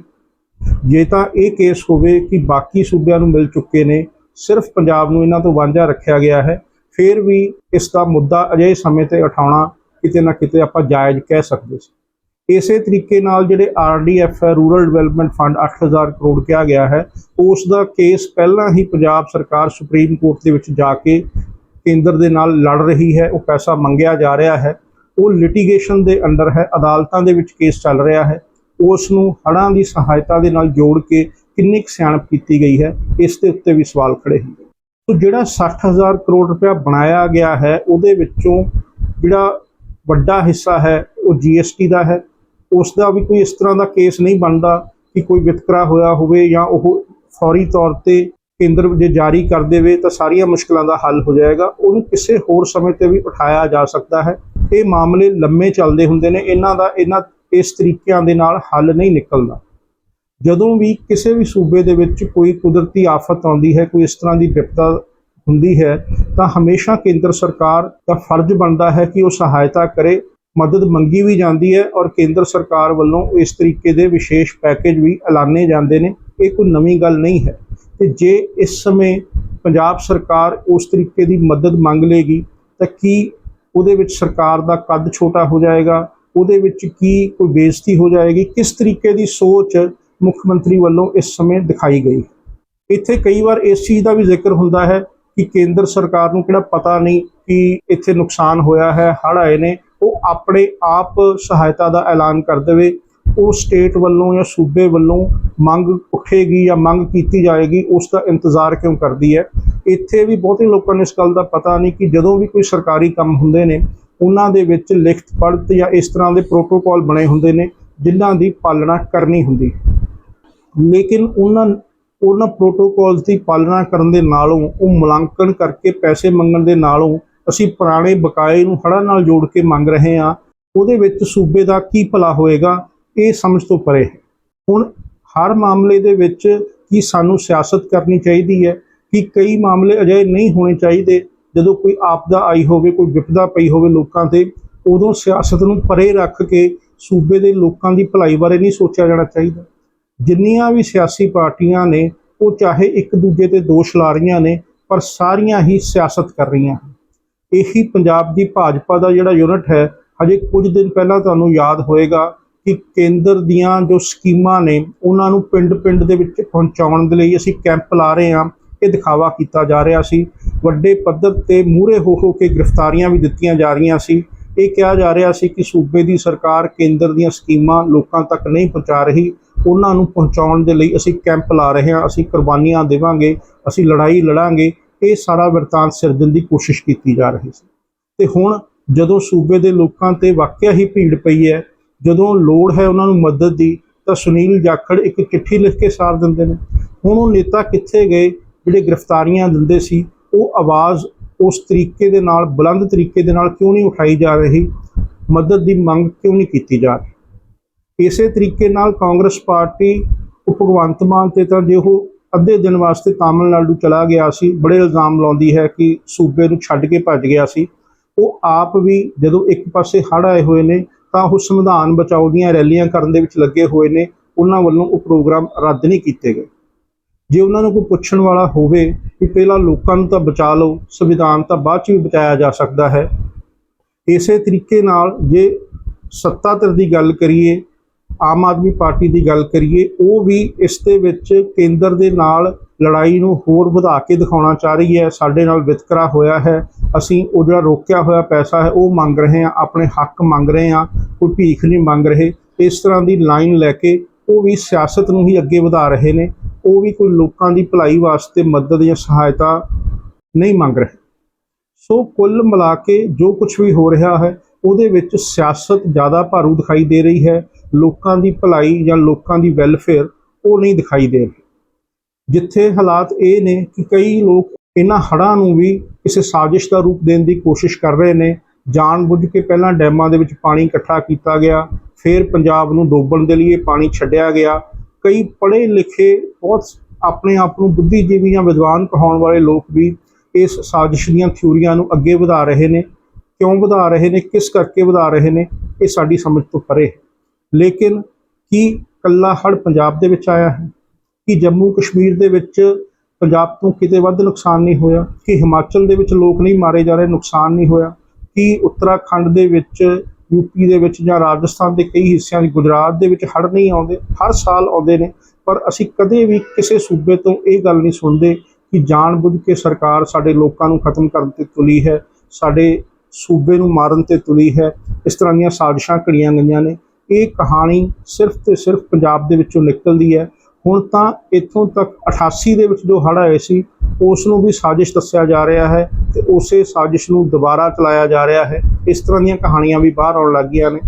Speaker 1: ਜੇ ਤਾਂ ਇਹ ਕੇਸ ਹੋਵੇ ਕਿ ਬਾਕੀ ਸੂਬਿਆਂ ਨੂੰ ਮਿਲ ਚੁੱਕੇ ਨੇ, ਸਿਰਫ ਪੰਜਾਬ ਨੂੰ ਇਹਨਾਂ ਤੋਂ ਵਾਂਝਾ ਰੱਖਿਆ ਗਿਆ ਹੈ, ਫਿਰ ਵੀ ਇਸ ਦਾ ਮੁੱਦਾ ਅਜੇ ਸਮੇਂ ਤੇ ਉਠਾਉਣਾ ਕਿਤੇ ਨਾ ਕਿਤੇ ਆਪਾਂ ਜਾਇਜ਼ ਕਹਿ ਸਕਦੇ ਸੀ। ਇਸੇ ਤਰੀਕੇ ਨਾਲ ਜਿਹੜੇ ਆਰਡੀਐਫ ਹੈ, ਰੂਰਲ ਡਿਵੈਲਪਮੈਂਟ ਫੰਡ 8000 ਕਰੋੜ ਕਿਹਾ ਗਿਆ ਹੈ, ਉਸ ਦਾ ਕੇਸ ਪਹਿਲਾਂ ਹੀ ਪੰਜਾਬ ਸਰਕਾਰ ਸੁਪਰੀਮ ਕੋਰਟ ਦੇ ਵਿੱਚ ਜਾ ਕੇ ਕੇਂਦਰ ਦੇ ਨਾਲ ਲੜ ਰਹੀ ਹੈ, ਉਹ ਪੈਸਾ ਮੰਗਿਆ ਜਾ ਰਿਹਾ ਹੈ। ਉਹ ਲਿਟੀਗੇਸ਼ਨ ਦੇ ਅੰਡਰ ਹੈ, ਅਦਾਲਤਾਂ ਦੇ ਵਿੱਚ ਕੇਸ ਚੱਲ ਰਿਹਾ ਹੈ। ਉਸ ਨੂੰ ਹੜ੍ਹਾਂ ਦੀ ਸਹਾਇਤਾ ਦੇ ਨਾਲ ਜੋੜ ਕੇ ਕਿੰਨੀ ਕੁ ਸਿਆਣਪ ਕੀਤੀ ਗਈ ਹੈ, ਇਸ ਦੇ ਉੱਤੇ ਵੀ ਸਵਾਲ ਖੜੇ ਹੁੰਦੇ ਸੋ ਜਿਹੜਾ 60000 ਕਰੋੜ ਰੁਪਇਆ ਬਣਾਇਆ ਗਿਆ ਹੈ, ਉਹਦੇ ਵਿੱਚੋਂ ਜਿਹੜਾ ਵੱਡਾ ਹਿੱਸਾ ਹੈ, ਉਹ ਜੀਐਸਟੀ ਦਾ ਹੈ। ਉਸ ਦਾ ਵੀ ਕੋਈ ਇਸ ਤਰ੍ਹਾਂ ਦਾ ਕੇਸ ਨਹੀਂ ਬਣਦਾ ਕਿ ਕੋਈ ਵਿਤਕਰਾ ਹੋਇਆ ਹੋਵੇ ਜਾਂ ਉਹ ਫੌਰੀ ਤੌਰ ਤੇ ਕੇਂਦਰ ਜੇ ਜਾਰੀ ਕਰ ਦੇਵੇ ਤਾਂ ਸਾਰੀਆਂ ਮੁਸ਼ਕਲਾਂ ਦਾ ਹੱਲ ਹੋ ਜਾਏਗਾ। ਉਹਨੂੰ ਕਿਸੇ ਹੋਰ ਸਮੇਂ ਤੇ ਵੀ ਉਠਾਇਆ ਜਾ ਸਕਦਾ ਹੈ। ਇਹ ਮਾਮਲੇ ਲੰਮੇ ਚੱਲਦੇ ਹੁੰਦੇ ਨੇ, ਇਹਨਾਂ ਦਾ, ਇਹਨਾਂ ਇਸ ਤਰੀਕਿਆਂ ਦੇ ਨਾਲ ਹੱਲ ਨਹੀਂ ਨਿਕਲਦਾ। ਜਦੋਂ ਵੀ ਕਿਸੇ ਵੀ ਸੂਬੇ ਦੇ ਵਿੱਚ ਕੋਈ ਕੁਦਰਤੀ ਆਫਤ ਆਉਂਦੀ ਹੈ, ਕੋਈ ਇਸ ਤਰ੍ਹਾਂ ਦੀ ਵਿਪਤਾ ਹੁੰਦੀ ਹੈ, ਤਾਂ ਹਮੇਸ਼ਾ ਕੇਂਦਰ ਸਰਕਾਰ ਦਾ ਫਰਜ਼ ਬਣਦਾ ਹੈ ਕਿ ਉਹ ਸਹਾਇਤਾ ਕਰੇ, ਮਦਦ ਮੰਗੀ ਵੀ ਜਾਂਦੀ ਹੈ ਔਰ ਕੇਂਦਰ ਸਰਕਾਰ ਵੱਲੋਂ ਇਸ ਤਰੀਕੇ ਦੇ ਵਿਸ਼ੇਸ਼ ਪੈਕੇਜ ਵੀ ਐਲਾਨੇ ਜਾਂਦੇ ਨੇ। ਇਹ ਕੋਈ ਨਵੀਂ ਗੱਲ ਨਹੀਂ ਹੈ। ਤੇ ਜੇ ਇਸ ਸਮੇਂ ਪੰਜਾਬ ਸਰਕਾਰ ਉਸ ਤਰੀਕੇ ਦੀ ਮਦਦ ਮੰਗ ਲੇਗੀ, ਤਾਂ ਕੀ ਉਹਦੇ ਵਿੱਚ ਸਰਕਾਰ ਦਾ ਕੱਦ ਛੋਟਾ ਹੋ ਜਾਏਗਾ, ਉਹਦੇ ਵਿੱਚ ਕੀ ਕੋਈ ਬੇਇੱਜ਼ਤੀ ਹੋ ਜਾਏਗੀ, ਕਿਸ ਤਰੀਕੇ ਦੀ ਸੋਚ ਮੁੱਖ ਮੰਤਰੀ ਵੱਲੋਂ ਇਸ ਸਮੇਂ ਦਿਖਾਈ ਗਈ? ਇੱਥੇ ਕਈ ਵਾਰ ਇਸ ਚੀਜ਼ ਦਾ ਵੀ ਜ਼ਿਕਰ ਹੁੰਦਾ ਹੈ ਕਿ ਕੇਂਦਰ ਸਰਕਾਰ ਨੂੰ ਕਿਹੜਾ ਪਤਾ ਨਹੀਂ ਕਿ ਇੱਥੇ ਨੁਕਸਾਨ ਹੋਇਆ ਹੈ, ਹੜ੍ਹ ਆਏ ਨੇ, ਉਹ ਆਪਣੇ ਆਪ ਸਹਾਇਤਾ ਦਾ ਐਲਾਨ ਕਰ ਦੇਵੇ। ਉਹ ਸਟੇਟ ਵੱਲੋਂ ਜਾਂ ਸੂਬੇ ਵੱਲੋਂ ਮੰਗ ਉੱਠੇਗੀ ਜਾਂ ਮੰਗ ਕੀਤੀ ਜਾਏਗੀ, ਉਸ ਦਾ ਇੰਤਜ਼ਾਰ ਕਿਉਂ ਕਰਦੀ ਹੈ? ਇੱਥੇ ਵੀ ਬਹੁਤੇ ਲੋਕਾਂ ਨੂੰ ਇਸ ਗੱਲ ਦਾ ਪਤਾ ਨਹੀਂ ਕਿ ਜਦੋਂ ਵੀ ਕੋਈ ਸਰਕਾਰੀ ਕੰਮ ਹੁੰਦੇ ਨੇ, ਉਹਨਾਂ ਦੇ ਵਿੱਚ ਲਿਖਤ, ਪੜ੍ਹਤ ਜਾਂ ਇਸ ਤਰ੍ਹਾਂ ਦੇ ਪ੍ਰੋਟੋਕਾਲ ਬਣੇ ਹੁੰਦੇ ਨੇ, ਜਿਨ੍ਹਾਂ ਦੀ ਪਾਲਣਾ ਕਰਨੀ ਹੁੰਦੀ ਲੇਕਿਨ ਉਹਨਾਂ ਉਹਨਾਂ ਪ੍ਰੋਟੋਕਾਲਸ ਦੀ ਪਾਲਣਾ ਕਰਨ ਦੇ ਨਾਲੋਂ, ਉਹ ਮੁਲਾਂਕਣ ਕਰਕੇ ਪੈਸੇ ਮੰਗਣ ਦੇ ਨਾਲੋਂ ਅਸੀਂ ਪੁਰਾਣੇ ਬਕਾਏ ਨੂੰ ਹੜ੍ਹਾਂ ਨਾਲ ਜੋੜ ਕੇ ਮੰਗ ਰਹੇ ਹਾਂ, ਉਹਦੇ ਵਿੱਚ ਸੂਬੇ ਦਾ ਕੀ ਭਲਾ ਹੋਏਗਾ, ਇਹ ਸਮਝ ਤੋਂ ਪਰੇ ਹੈ। ਹੁਣ ਹਰ ਮਾਮਲੇ ਦੇ ਵਿੱਚ ਕੀ ਸਾਨੂੰ ਸਿਆਸਤ ਕਰਨੀ ਚਾਹੀਦੀ ਹੈ ਕਿ ਕਈ ਮਾਮਲੇ ਅਜਿਹੇ ਨਹੀਂ ਹੋਣੇ ਚਾਹੀਦੇ। ਜਦੋਂ ਕੋਈ ਆਪਦਾ ਆਈ ਹੋਵੇ, ਕੋਈ ਵਿਪਦਾ ਪਈ ਹੋਵੇ ਲੋਕਾਂ ਤੇ, ਉਦੋਂ ਸਿਆਸਤ ਨੂੰ ਪਰੇ ਰੱਖ ਕੇ ਸੂਬੇ ਦੇ ਲੋਕਾਂ ਦੀ ਭਲਾਈ ਬਾਰੇ ਨਹੀਂ ਸੋਚਿਆ ਜਾਣਾ ਚਾਹੀਦਾ। ਜਿੰਨੀਆਂ ਵੀ ਸਿਆਸੀ ਪਾਰਟੀਆਂ ਨੇ, ਉਹ ਚਾਹੇ ਇੱਕ ਦੂਜੇ ਤੇ ਦੋਸ਼ ਲਾ ਰਹੀਆਂ ਨੇ, ਪਰ ਸਾਰੀਆਂ ਹੀ ਸਿਆਸਤ ਕਰ ਰਹੀਆਂ ਹਨ। ਇਹੀ ਪੰਜਾਬ ਦੀ ਭਾਜਪਾ ਦਾ ਜਿਹੜਾ ਯੂਨਿਟ ਹੈ, ਹਜੇ ਕੁਝ ਦਿਨ ਪਹਿਲਾਂ ਤੁਹਾਨੂੰ ਯਾਦ ਹੋਏਗਾ ਕਿ ਕੇਂਦਰ ਦੀਆਂ ਜੋ ਸਕੀਮਾਂ ਨੇ, ਉਹਨਾਂ ਨੂੰ ਪਿੰਡ-ਪਿੰਡ ਦੇ ਵਿੱਚ ਪਹੁੰਚਾਉਣ ਦੇ ਲਈ ਅਸੀਂ ਕੈਂਪ ਲਾ ਰਹੇ ਹਾਂ। ਇਹ ਦਿਖਾਵਾ ਕੀਤਾ ਜਾ ਰਿਹਾ ਸੀ। ਵੱਡੇ ਪੱਧਰ ਤੇ ਮੂਹਰੇ ਹੋ ਹੋ ਕੇ ਗ੍ਰਿਫਤਾਰੀਆਂ ਵੀ ਦਿੱਤੀਆਂ ਜਾ ਰਹੀਆਂ ਸੀ। ਇਹ ਕਿਹਾ ਜਾ ਰਿਹਾ ਸੀ ਕਿ ਸੂਬੇ ਦੀ ਸਰਕਾਰ ਕੇਂਦਰ ਦੀਆਂ ਸਕੀਮਾਂ ਲੋਕਾਂ ਤੱਕ ਨਹੀਂ ਪਹੁੰਚਾ ਰਹੀ। ਉਹਨਾਂ ਨੂੰ ਪਹੁੰਚਾਉਣ ਦੇ ਲਈ ਅਸੀਂ ਕੈਂਪ ਲਾ ਰਹੇ ਹਾਂ। ਅਸੀਂ ਕੁਰਬਾਨੀਆਂ ਦੇਵਾਂਗੇ। ਅਸੀਂ ਲੜਾਈ ਲੜਾਂਗੇ। ਇਹ ਸਾਰਾ ਵਰਤਾਂਤ ਸਿਰਜਣ ਦੀ ਕੋਸ਼ਿਸ਼ ਕੀਤੀ ਜਾ ਰਹੀ ਸੀ। ਤੇ ਹੁਣ ਜਦੋਂ ਸੂਬੇ ਦੇ ਲੋਕਾਂ ਤੇ ਵਾਕਿਆ ਹੀ ਭੀੜ ਪਈ ਹੈ, ਜਦੋਂ ਲੋੜ ਹੈ ਉਹਨਾਂ ਨੂੰ ਮਦਦ ਦੀ, ਤਾਂ ਸੁਨੀਲ ਜਾਖੜ ਇੱਕ ਚਿੱਠੀ ਲਿਖ ਕੇ ਸਾਰ ਦਿੰਦੇ ਨੇ। ਹੁਣ ਉਹ ਨੇਤਾ ਕਿੱਥੇ ਗਏ? ਜਿਹੜੇ ਗ੍ਰਿਫਤਾਰੀਆਂ ਦਿੰਦੇ ਸੀ, ਉਹ ਆਵਾਜ਼ ਉਸ ਤਰੀਕੇ ਦੇ ਨਾਲ, ਬੁਲੰਦ ਤਰੀਕੇ ਦੇ ਨਾਲ ਕਿਉਂ ਨਹੀਂ ਉਠਾਈ ਜਾ ਰਹੀ? ਮਦਦ ਦੀ ਮੰਗ ਕਿਉਂ ਨਹੀਂ ਕੀਤੀ ਜਾ ਰਹੀ? ਇਸੇ ਤਰੀਕੇ ਨਾਲ ਕਾਂਗਰਸ ਪਾਰਟੀ ਉਹ ਭਗਵੰਤ ਮਾਨ ਤੇ ਤਾਂ ਜੇ ਉਹ ਅੱਧੇ ਦਿਨ ਵਾਸਤੇ ਤਾਮਿਲਨਾਡੂ ਚਲਾ ਗਿਆ ਸੀ, ਬੜੇ ਇਲਜ਼ਾਮ ਲਾਉਂਦੀ ਹੈ ਕਿ ਸੂਬੇ ਨੂੰ ਛੱਡ ਕੇ ਭੱਜ ਗਿਆ ਸੀ। ਉਹ ਆਪ ਵੀ ਜਦੋਂ ਇੱਕ ਪਾਸੇ ਹੜ੍ਹ ਆਏ ਹੋਏ ਨੇ, ਤਾਂ ਉਹ ਸੰਵਿਧਾਨ ਬਚਾਓ ਦੀਆਂ ਰੈਲੀਆਂ ਕਰਨ ਦੇ ਵਿੱਚ ਲੱਗੇ ਹੋਏ ਨੇ। ਉਹਨਾਂ ਵੱਲੋਂ ਉਹ ਪ੍ਰੋਗਰਾਮ ਰੱਦ ਨਹੀਂ ਕੀਤੇ ਗਏ। ਜੇ ਉਹਨਾਂ ਨੂੰ ਕੋਈ ਪੁੱਛਣ ਵਾਲਾ ਹੋਵੇ ਕਿ ਪਹਿਲਾਂ ਲੋਕਾਂ ਨੂੰ ਤਾਂ ਬਚਾ ਲਓ, ਸੰਵਿਧਾਨ ਤਾਂ ਬਾਅਦ ਚ ਵੀ ਬਚਾਇਆ ਜਾ ਸਕਦਾ ਹੈ। ਇਸੇ ਤਰੀਕੇ ਨਾਲ ਜੇ ਸੱਤਾ ਧਿਰ ਦੀ ਗੱਲ ਕਰੀਏ, ਆਮ ਆਦਮੀ ਪਾਰਟੀ ਦੀ ਗੱਲ ਕਰੀਏ, ਉਹ ਵੀ ਇਸ ਦੇ ਵਿੱਚ ਕੇਂਦਰ ਦੇ ਨਾਲ ਲੜਾਈ ਨੂੰ ਹੋਰ ਵਧਾ ਕੇ ਦਿਖਾਉਣਾ ਚਾਹ ਰਹੀ ਹੈ, ਸਾਡੇ ਨਾਲ ਵਿਤਕਰਾ ਹੋਇਆ ਹੈ, ਅਸੀਂ ਉਹ ਜਿਹੜਾ ਰੋਕਿਆ ਹੋਇਆ ਪੈਸਾ ਹੈ, ਉਹ ਮੰਗ ਰਹੇ ਹਾਂ, ਆਪਣੇ ਹੱਕ ਮੰਗ ਰਹੇ ਹਾਂ, ਕੋਈ ਭੀਖ ਨਹੀਂ ਮੰਗ ਰਹੇ। ਇਸ ਤਰ੍ਹਾਂ ਦੀ ਲਾਈਨ ਲੈ ਕੇ ਉਹ ਵੀ ਸਿਆਸਤ ਨੂੰ ਹੀ ਅੱਗੇ ਵਧਾ ਰਹੇ ਨੇ। ਉਹ ਵੀ ਕੋਈ ਲੋਕਾਂ ਦੀ ਭਲਾਈ ਵਾਸਤੇ ਮਦਦ ਜਾਂ ਸਹਾਇਤਾ ਨਹੀਂ ਮੰਗ ਰਹੇ। ਸੋ ਕੁੱਲ ਮਿਲਾ ਕੇ ਜੋ ਕੁਝ ਵੀ ਹੋ ਰਿਹਾ ਹੈ, ਉਹਦੇ ਵਿੱਚ ਸਿਆਸਤ ਜ਼ਿਆਦਾ ਭਾਰੂ ਦਿਖਾਈ ਦੇ ਰਹੀ ਹੈ। ਲੋਕਾਂ ਦੀ ਭਲਾਈ ਜਾਂ ਲੋਕਾਂ ਦੀ ਵੈਲਫੇਅਰ ਉਹ ਨਹੀਂ ਦਿਖਾਈ ਦੇ ਰਹੀ। ਜਿੱਥੇ ਹਾਲਾਤ ਇਹ ਨੇ ਕਿ ਕਈ ਲੋਕ ਇਹਨਾਂ ਹੜ੍ਹਾਂ ਨੂੰ ਵੀ ਕਿਸੇ ਸਾਜ਼ਿਸ਼ ਦਾ ਰੂਪ ਦੇਣ ਦੀ ਕੋਸ਼ਿਸ਼ ਕਰ ਰਹੇ ਨੇ। ਜਾਣਬੁੱਝ ਕੇ ਪਹਿਲਾਂ ਡੈਮਾਂ ਦੇ ਵਿੱਚ ਪਾਣੀ ਇਕੱਠਾ ਕੀਤਾ ਗਿਆ, ਫਿਰ ਪੰਜਾਬ ਨੂੰ ਡੋਬਣ ਦੇ ਲਈ ਇਹ ਪਾਣੀ ਛੱਡਿਆ ਗਿਆ। ਕਈ ਪੜ੍ਹੇ ਲਿਖੇ ਬਹੁਤ ਆਪਣੇ ਆਪ ਨੂੰ ਬੁੱਧੀਜੀਵੀ ਜਾਂ ਵਿਦਵਾਨ ਕਹਾਉਣ ਵਾਲੇ ਲੋਕ ਵੀ ਇਸ ਸਾਜ਼ਿਸ਼ ਦੀਆਂ ਥਿਊਰੀਆਂ ਨੂੰ ਅੱਗੇ ਵਧਾ ਰਹੇ ਨੇ। ਕਿਉਂ ਵਧਾ ਰਹੇ ਨੇ? ਕਿਸ ਕਰਕੇ ਵਧਾ ਰਹੇ ਨੇ? ਇਹ ਸਾਡੀ ਸਮਝ ਤੋਂ ਪਰੇ ਹੈ। ਲੇਕਿਨ ਕੀ ਕੱਲਾ ਹੜ ਪੰਜਾਬ ਦੇ ਵਿੱਚ ਆਇਆ ਹੈ? ਕਿ ਜੰਮੂ ਕਸ਼ਮੀਰ ਦੇ ਵਿੱਚ ਪੰਜਾਬ ਤੋਂ ਕਿਤੇ ਵੱਧ ਨੁਕਸਾਨ ਨਹੀਂ ਹੋਇਆ? ਕਿ ਹਿਮਾਚਲ ਦੇ ਵਿੱਚ ਲੋਕ ਨਹੀਂ ਮਾਰੇ ਜਾ ਰਹੇ? ਨੁਕਸਾਨ ਨਹੀਂ ਹੋਇਆ? ਕਿ ਉੱਤਰਾਖੰਡ ਦੇ ਵਿੱਚ ਯੂਪੀ ਦੇ ਵਿੱਚ ਜਾਂ ਰਾਜਸਥਾਨ ਦੇ ਕਈ ਹਿੱਸਿਆਂ ਦੀ ਗੁਜਰਾਤ ਦੇ ਵਿੱਚ ਹੜ੍ਹ ਨਹੀਂ ਆਉਂਦੇ, ਹਰ ਸਾਲ ਆਉਂਦੇ ਨੇ, ਪਰ ਅਸੀਂ ਕਦੇ ਵੀ ਕਿਸੇ ਸੂਬੇ ਤੋਂ ਇਹ ਗੱਲ ਨਹੀਂ ਸੁਣਦੇ ਕਿ ਜਾਣਬੁੱਝ ਕੇ ਸਰਕਾਰ ਸਾਡੇ ਲੋਕਾਂ ਨੂੰ ਖਤਮ ਕਰਨ ਤੇ ਤੁਲੀ ਹੈ, ਸਾਡੇ ਸੂਬੇ ਨੂੰ ਮਾਰਨ ਤੇ ਤੁਲੀ ਹੈ, ਇਸ ਤਰ੍ਹਾਂ ਦੀਆਂ ਸਾਜ਼ਿਸ਼ਾਂ ਘੜੀਆਂ ਗਈਆਂ ਨੇ। ਇਹ ਕਹਾਣੀ ਸਿਰਫ ਤੇ ਸਿਰਫ ਪੰਜਾਬ ਦੇ ਵਿੱਚੋਂ ਨਿਕਲਦੀ ਹੈ। ਹੁਣ ਤਾਂ ਇੱਥੋਂ ਤੱਕ 88 ਦੇ ਵਿੱਚ ਜੋ ਹੜ੍ਹ ਆਏ ਸੀ, ਉਸ ਨੂੰ ਵੀ ਸਾਜ਼ਿਸ਼ ਦੱਸਿਆ ਜਾ ਰਿਹਾ ਹੈ ਤੇ ਉਸੇ ਸਾਜ਼ਿਸ਼ ਨੂੰ ਦੁਬਾਰਾ ਚਲਾਇਆ ਜਾ ਰਿਹਾ ਹੈ। ਇਸ ਤਰ੍ਹਾਂ ਦੀਆਂ ਕਹਾਣੀਆਂ ਵੀ ਬਾਹਰ ਆਉਣ ਲੱਗ ਗਈਆਂ ਨੇ।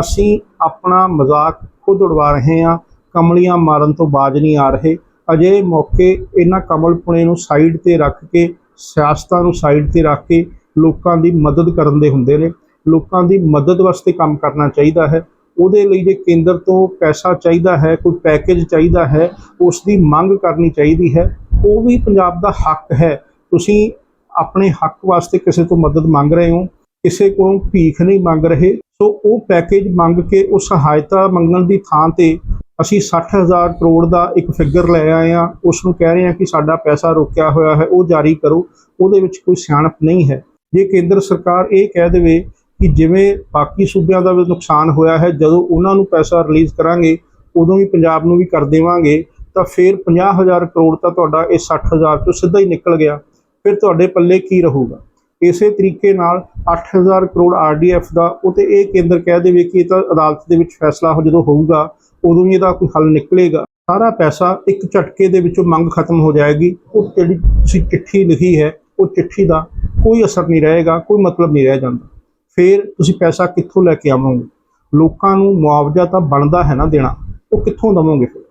Speaker 1: ਅਸੀਂ ਆਪਣਾ ਮਜ਼ਾਕ ਖੁਦ ਉਡਵਾ ਰਹੇ ਹਾਂ। ਕਮਲੀਆਂ ਮਾਰਨ ਤੋਂ ਬਾਜ ਨਹੀਂ ਆ ਰਹੇ। ਅਜੇ ਮੌਕੇ ਇਹਨਾਂ ਕਮਲਪੁਣੇ ਨੂੰ ਸਾਈਡ ਤੇ ਰੱਖ ਕੇ, ਸਿਆਸਤਾਂ ਨੂੰ ਸਾਈਡ ਤੇ ਰੱਖ ਕੇ ਲੋਕਾਂ ਦੀ ਮਦਦ ਕਰਨ ਦੇ ਹੁੰਦੇ ਨੇ। ਲੋਕਾਂ ਦੀ ਮਦਦ ਵਾਸਤੇ ਕੰਮ ਕਰਨਾ ਚਾਹੀਦਾ ਹੈ। ਉਹਦੇ ਲਈ ਜੇ ਕੇਂਦਰ ਤੋਂ ਪੈਸਾ ਚਾਹੀਦਾ ਹੈ, ਕੋਈ ਪੈਕੇਜ ਚਾਹੀਦਾ ਹੈ ਉਸ ਦੀ ਮੰਗ ਕਰਨੀ ਚਾਹੀਦੀ ਹੈ, ਉਹ ਵੀ ਪੰਜਾਬ ਦਾ ਹੱਕ ਹੈ। ਤੁਸੀਂ ਆਪਣੇ ਹੱਕ ਵਾਸਤੇ ਕਿਸੇ ਤੋਂ ਮਦਦ ਮੰਗ ਰਹੇ ਹੋ, ਕਿਸੇ ਕੋਲੋਂ ਭੀਖ ਨਹੀਂ ਮੰਗ ਰਹੇ, ਸੋ ਉਹ ਪੈਕੇਜ ਮੰਗ ਕੇ ਉਹ ਸਹਾਇਤਾ ਮੰਗਣ ਦੀ ਥਾਂ ਤੇ ਅਸੀਂ 60000 ਕਰੋੜ ਦਾ ਇੱਕ ਫਿਗਰ ਲੈ ਆਏ ਆ ਉਸ ਨੂੰ ਕਹਿ ਰਹੇ ਆ ਕਿ ਸਾਡਾ ਪੈਸਾ ਰੋਕਿਆ ਹੋਇਆ ਹੈ, ਉਹ ਜਾਰੀ ਕਰੋ। ਉਹਦੇ ਵਿੱਚ ਕੋਈ ਸਿਆਣਪ ਨਹੀਂ ਹੈ। ਜੇ ਕੇਂਦਰ ਸਰਕਾਰ ਇਹ ਕਹਿ ਦੇਵੇ ਕਿ ਜਿਵੇਂ ਬਾਕੀ ਸੂਬਿਆਂ ਦਾ ਵੀ ਨੁਕਸਾਨ ਹੋਇਆ ਹੈ, ਜਦੋਂ ਉਹਨਾਂ ਨੂੰ ਪੈਸਾ ਰਿਲੀਜ਼ ਕਰਾਂਗੇ, ਉਦੋਂ ਵੀ ਪੰਜਾਬ ਨੂੰ ਵੀ ਕਰ ਦੇਵਾਂਗੇ, ਤਾਂ ਫਿਰ 50000 ਕਰੋੜ ਤਾਂ ਤੁਹਾਡਾ ਇਹ 60000 'ਚੋਂ ਸਿੱਧਾ ਹੀ ਨਿਕਲ ਗਿਆ। ਫਿਰ ਤੁਹਾਡੇ ਪੱਲੇ ਕੀ ਰਹੂਗਾ? ਇਸੇ ਤਰੀਕੇ ਨਾਲ 8000 ਕਰੋੜ ਆਰਡੀਐਫ ਦਾ, ਉਹ ਤੇ ਇਹ ਕੇਂਦਰ ਕਹਿ ਦੇਵੇ ਕਿ ਇਹ ਤਾਂ ਅਦਾਲਤ ਦੇ ਵਿੱਚ ਫੈਸਲਾ ਹੋ ਜਦੋਂ ਹੋਊਗਾ, ਉਦੋਂ ਹੀ ਇਹਦਾ ਕੋਈ ਹੱਲ ਨਿਕਲੇਗਾ। ਸਾਰਾ ਪੈਸਾ ਇੱਕ ਝਟਕੇ ਦੇ ਵਿੱਚੋਂ ਮੰਗ ਖਤਮ ਹੋ ਜਾਏਗੀ। ਉਹ ਜਿਹੜੀ ਤੁਸੀਂ ਚਿੱਠੀ ਲਿਖੀ ਹੈ, ਉਹ ਚਿੱਠੀ ਦਾ ਕੋਈ ਅਸਰ ਨਹੀਂ ਰਹੇਗਾ, ਕੋਈ ਮਤਲਬ ਨਹੀਂ ਰਹਿ ਜਾਂਦਾ। ਫਿਰ ਤੁਸੀਂ ਪੈਸਾ ਕਿੱਥੋਂ ਲੈ ਕੇ ਆਵੋਗੇ? ਲੋਕਾਂ ਨੂੰ ਮੁਆਵਜ਼ਾ ਤਾਂ ਬਣਦਾ ਹੈ ਨਾ ਦੇਣਾ, ਉਹ ਕਿੱਥੋਂ ਦਵੋਗੇ ਫਿਰ?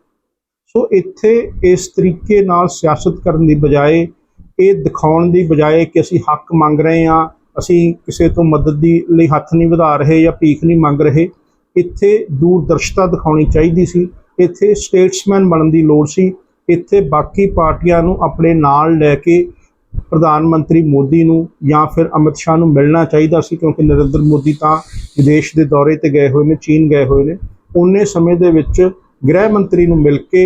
Speaker 1: ਸੋ ਇੱਥੇ ਇਸ ਤਰੀਕੇ ਨਾਲ ਸਿਆਸਤ ਕਰਨ ਦੀ ਬਜਾਏ, ਇਹ ਦਿਖਾਉਣ ਦੀ ਬਜਾਏ ਕਿ ਅਸੀਂ ਹੱਕ ਮੰਗ ਰਹੇ ਹਾਂ, ਅਸੀਂ ਕਿਸੇ ਤੋਂ ਮਦਦ ਦੀ ਲਈ ਹੱਥ ਨਹੀਂ ਵਧਾ ਰਹੇ ਜਾਂ ਭੀਖ ਨਹੀਂ ਮੰਗ ਰਹੇ, ਇੱਥੇ ਦੂਰਦਰਸ਼ਤਾ ਦਿਖਾਉਣੀ ਚਾਹੀਦੀ ਸੀ, ਇੱਥੇ ਸਟੇਟਸਮੈਨ ਬਣਨ ਦੀ ਲੋੜ ਸੀ, ਇੱਥੇ ਬਾਕੀ ਪਾਰਟੀਆਂ ਨੂੰ ਆਪਣੇ ਨਾਲ ਲੈ ਕੇ ਪ੍ਰਧਾਨ ਮੰਤਰੀ ਮੋਦੀ ਨੂੰ ਜਾਂ ਫਿਰ ਅਮਿਤ ਸ਼ਾਹ ਨੂੰ ਮਿਲਣਾ ਚਾਹੀਦਾ ਸੀ, ਕਿਉਂਕਿ ਨਰਿੰਦਰ ਮੋਦੀ ਤਾਂ ਵਿਦੇਸ਼ ਦੇ ਦੌਰੇ ਤੇ ਗਏ ਹੋਏ ਨੇ, ਚੀਨ ਗਏ ਹੋਏ ਨੇ। ਉਹਨੇ ਸਮੇਂ ਦੇ ਵਿੱਚ ਗ੍ਰਹਿ ਮੰਤਰੀ ਨੂੰ ਮਿਲ ਕੇ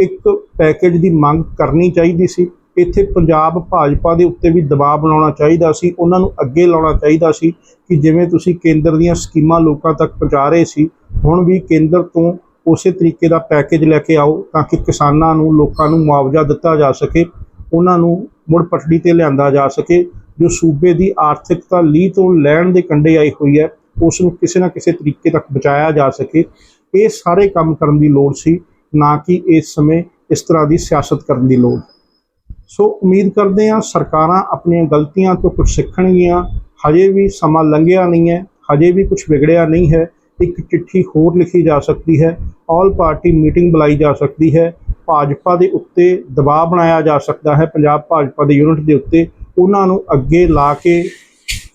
Speaker 1: ਇੱਕ ਪੈਕੇਜ ਦੀ ਮੰਗ ਕਰਨੀ ਚਾਹੀਦੀ ਸੀ। ਇੱਥੇ ਪੰਜਾਬ ਭਾਜਪਾ ਦੇ ਉੱਤੇ ਵੀ ਦਬਾਅ ਬਣਾਉਣਾ ਚਾਹੀਦਾ ਸੀ, ਉਹਨਾਂ ਨੂੰ ਅੱਗੇ ਲਾਉਣਾ ਚਾਹੀਦਾ ਸੀ ਕਿ ਜਿਵੇਂ ਤੁਸੀਂ ਕੇਂਦਰ ਦੀਆਂ ਸਕੀਮਾਂ ਲੋਕਾਂ ਤੱਕ ਪਹੁੰਚਾ ਰਹੇ ਸੀ, ਹੁਣ ਵੀ ਕੇਂਦਰ ਤੋਂ ਉਸੇ ਤਰੀਕੇ ਦਾ ਪੈਕੇਜ ਲੈ ਕੇ ਆਓ ਤਾਂ ਕਿ ਕਿਸਾਨਾਂ ਨੂੰ, ਲੋਕਾਂ ਨੂੰ ਮੁਆਵਜ਼ਾ ਦਿੱਤਾ ਜਾ ਸਕੇ, ਉਹਨਾਂ ਨੂੰ ਮੁੜ ਪਟੜੀ ਤੇ ਲਿਆਂਦਾ ਜਾ ਸਕੇ। ਜੋ ਸੂਬੇ ਦੀ ਆਰਥਿਕਤਾ ਲੀਹ ਤੋਂ ਲੈਣ ਦੇ ਕੰਢੇ ਆਈ ਹੋਈ ਹੈ ਉਸ ਨੂੰ ਕਿਸੇ ਨਾ ਕਿਸੇ ਤਰੀਕੇ ਤੱਕ ਬਚਾਇਆ ਜਾ ਸਕੇ। ਇਹ ਸਾਰੇ ਕੰਮ ਕਰਨ ਦੀ ਲੋੜ ਸੀ, ਨਾ ਕਿ ਇਸ ਸਮੇਂ ਇਸ ਤਰ੍ਹਾਂ ਦੀ ਸਿਆਸਤ ਕਰਨ ਦੀ ਲੋੜ। ਸੋ ਉਮੀਦ ਕਰਦੇ ਹਾਂ ਸਰਕਾਰਾਂ ਆਪਣੀਆਂ ਗਲਤੀਆਂ ਤੋਂ ਕੁਝ ਸਿੱਖਣਗੀਆਂ। ਹਜੇ ਵੀ ਸਮਾਂ ਲੰਘਿਆ ਨਹੀਂ ਹੈ, ਹਜੇ ਵੀ ਕੁਝ ਵਿਗੜਿਆ ਨਹੀਂ ਹੈ। ਇੱਕ ਚਿੱਠੀ ਹੋਰ ਲਿਖੀ ਜਾ ਸਕਦੀ ਹੈ, ਆਲ ਪਾਰਟੀ ਮੀਟਿੰਗ ਬੁਲਾਈ ਜਾ ਸਕਦੀ ਹੈ। ਭਾਜਪਾ ਦੇ ਉੱਤੇ ਦਬਾਅ ਬਣਾਇਆ ਜਾ ਸਕਦਾ ਹੈ, ਪੰਜਾਬ ਭਾਜਪਾ ਦੇ ਯੂਨਿਟ ਦੇ ਉੱਤੇ। ਉਹਨਾਂ ਨੂੰ ਅੱਗੇ ਲਾ ਕੇ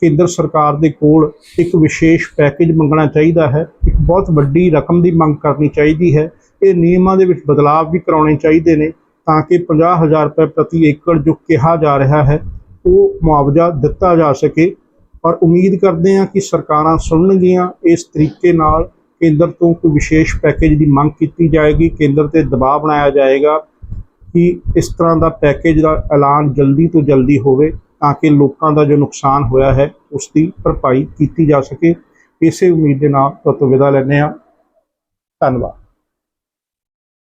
Speaker 1: ਕੇਂਦਰ ਸਰਕਾਰ ਦੇ ਕੋਲ ਇੱਕ ਵਿਸ਼ੇਸ਼ ਪੈਕੇਜ ਮੰਗਣਾ ਚਾਹੀਦਾ ਹੈ। ਇੱਕ ਬਹੁਤ ਵੱਡੀ ਰਕਮ ਦੀ ਮੰਗ ਕਰਨੀ ਚਾਹੀਦੀ ਹੈ। ਇਹ ਨਿਯਮਾਂ ਦੇ ਵਿੱਚ ਬਦਲਾਅ ਵੀ ਕਰਾਉਣੇ ਚਾਹੀਦੇ ਨੇ ਤਾਂ ਕਿ 50000 ਰੁਪਏ ਪ੍ਰਤੀ ਏਕੜ ਜੋ ਕਿਹਾ ਜਾ ਰਿਹਾ ਹੈ, ਉਹ ਮੁਆਵਜ਼ਾ ਦਿੱਤਾ ਜਾ ਸਕੇ। ਔਰ ਉਮੀਦ ਕਰਦੇ ਹਾਂ ਕਿ ਸਰਕਾਰਾਂ ਸੁਣਨਗੀਆਂ ਇਸ ਤਰੀਕੇ ਨਾਲ। ਕੇਂਦਰ ਤੋਂ ਕੋਈ ਵਿਸ਼ੇਸ਼ ਪੈਕੇਜ ਦੀ ਮੰਗ ਕੀਤੀ ਜਾਏਗੀ, ਕੇਂਦਰ ਤੇ ਦਬਾਅ ਬਣਾਇਆ ਜਾਏਗਾ ਕਿ ਇਸ ਤਰ੍ਹਾਂ ਦਾ ਪੈਕੇਜ ਦਾ ਐਲਾਨ ਜਲਦੀ ਤੋਂ ਜਲਦੀ ਹੋਵੇ ਤਾਂ ਕਿ ਲੋਕਾਂ ਦਾ ਜੋ ਨੁਕਸਾਨ ਹੋਇਆ ਹੈ, ਉਸ ਦੀ ਭਰਪਾਈ ਕੀਤੀ ਜਾ ਸਕੇ। ਇਸੇ ਉਮੀਦ ਦੇ ਨਾਲ ਤੁਹਾਨੂੰ ਵਿਦਾ ਲੈਂਦੇ ਹਾਂ। ਧੰਨਵਾਦ।